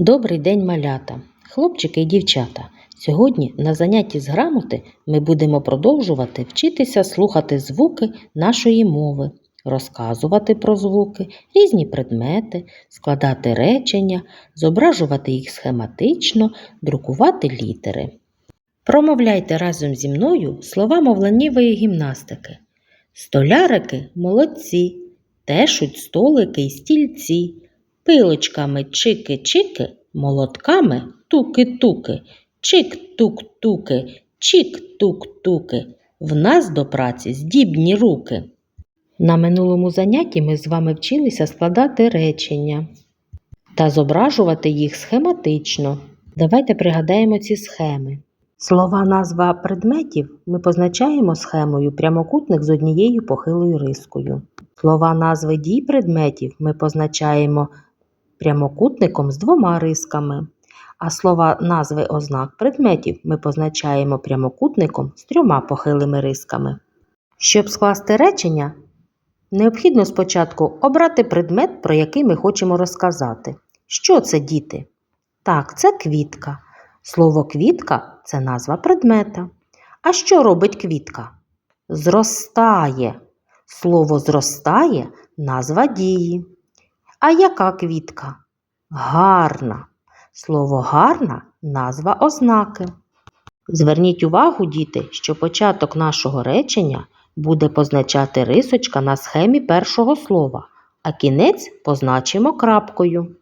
Добрий день, малята, хлопчики і дівчата. Сьогодні на занятті з грамоти ми будемо продовжувати вчитися слухати звуки нашої мови, розказувати про звуки, різні предмети, складати речення, зображувати їх схематично, друкувати літери. Промовляйте разом зі мною слова мовленнєвої гімнастики. Столярики молодці, тешуть столики й стільці. Пилочками чики-чики, молотками туки-туки, чик-тук-туки, чик-тук-туки. В нас до праці здібні руки. На минулому занятті ми з вами вчилися складати речення та зображувати їх схематично. Давайте пригадаємо ці схеми. Слова назва предметів ми позначаємо схемою прямокутник з однією похилою рискою. Слова назви дій предметів ми позначаємо прямокутником з двома рисками, а слова назви ознак предметів ми позначаємо прямокутником з трьома похилими рисками. Щоб скласти речення, необхідно спочатку обрати предмет, про який ми хочемо розказати. Що це діти? Так, це квітка. Слово квітка це назва предмета. А що робить квітка? Зростає. Слово зростає назва дії. А яка квітка? Гарна. Слово гарна назва ознаки. Зверніть увагу, діти, що початок нашого речення буде позначати рисочка на схемі першого слова, а кінець позначимо крапкою.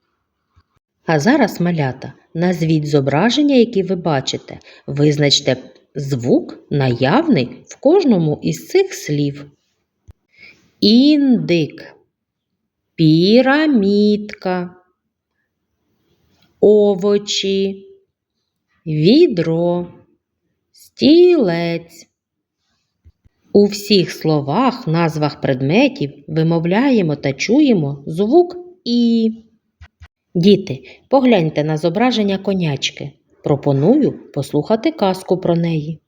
А зараз, малята, назвіть зображення, які ви бачите. Визначте звук, наявний в кожному із цих слів. Індик пірамідка, овочі, відро, стілець. У всіх словах, назвах предметів вимовляємо та чуємо звук І. Діти, погляньте на зображення конячки. Пропоную послухати казку про неї.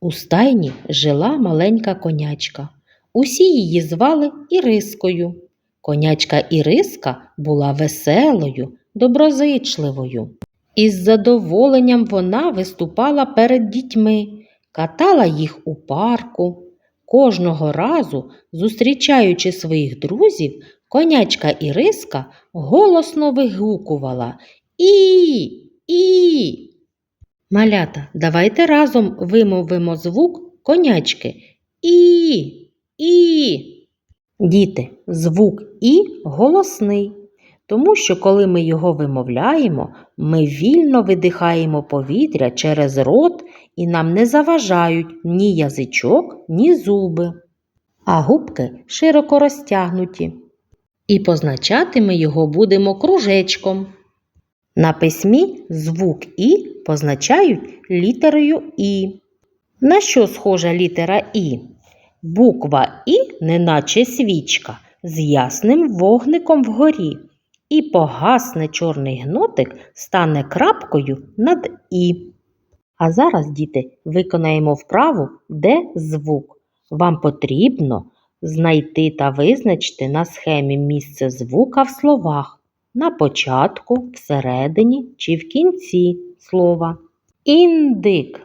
У стайні жила маленька конячка. Усі її звали Ірискою. Конячка Іриска була веселою, доброзичливою. Із задоволенням вона виступала перед дітьми, катала їх у парку. Кожного разу, зустрічаючи своїх друзів, конячка Іриска голосно вигукувала І, І. Малята, давайте разом вимовимо звук конячки. І, І. Діти, звук І голосний, тому що коли ми його вимовляємо, ми вільно видихаємо повітря через рот і нам не заважають ні язичок, ні зуби, а губки широко розтягнуті. І позначати ми його будемо кружечком. На письмі звук І позначають літерою І. На що схожа літера І? Буква І, неначе свічка, з ясним вогником вгорі, і погасне чорний гнотик стане крапкою над І. А зараз, діти, виконаємо вправу, де звук. Вам потрібно знайти та визначити на схемі місце звука в словах на початку, всередині чи в кінці слова. Індик,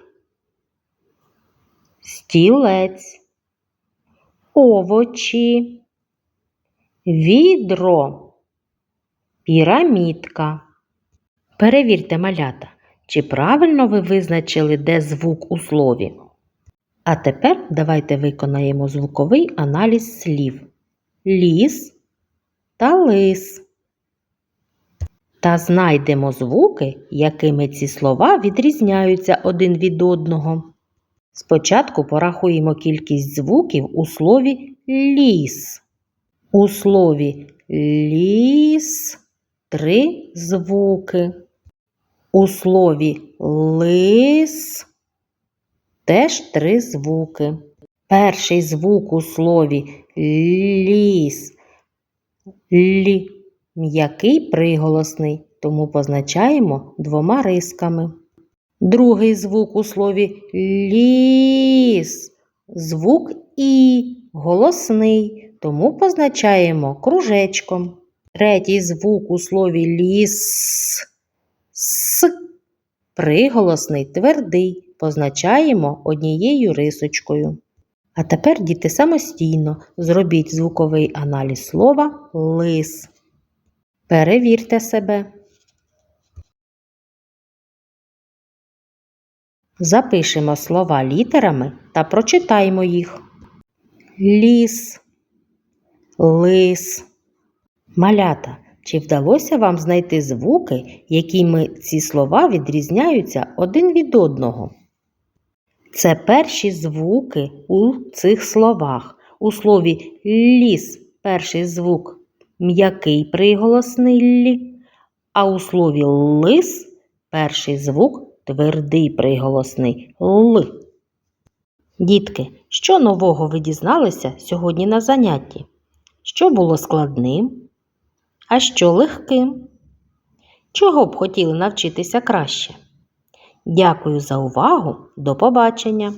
стілець овочі, відро, пірамідка. Перевірте малята, чи правильно ви визначили, де звук у слові. А тепер давайте виконаємо звуковий аналіз слів ліс та лис. Та знайдемо звуки, якими ці слова відрізняються один від одного. Спочатку порахуємо кількість звуків у слові ліс. У слові ліс три звуки. У слові лис теж три звуки. Перший звук у слові ліс лі м'який приголосний, тому позначаємо двома рисками. Другий звук у слові ліс. Звук І голосний, тому позначаємо кружечком. Третій звук у слові ліс Приголосний твердий позначаємо однією рисочкою. А тепер, діти, самостійно зробіть звуковий аналіз слова лис. Перевірте себе. Запишемо слова літерами та прочитаємо їх. Ліс, лис. Малята, чи вдалося вам знайти звуки, якими ці слова відрізняються один від одного? Це перші звуки у цих словах. У слові ліс перший звук м'який приголосний лі, а у слові лис перший звук твердий приголосний л. Дітки, що нового ви дізналися сьогодні на занятті? Що було складним? А що легким? Чого б хотіли навчитися краще? Дякую за увагу. До побачення!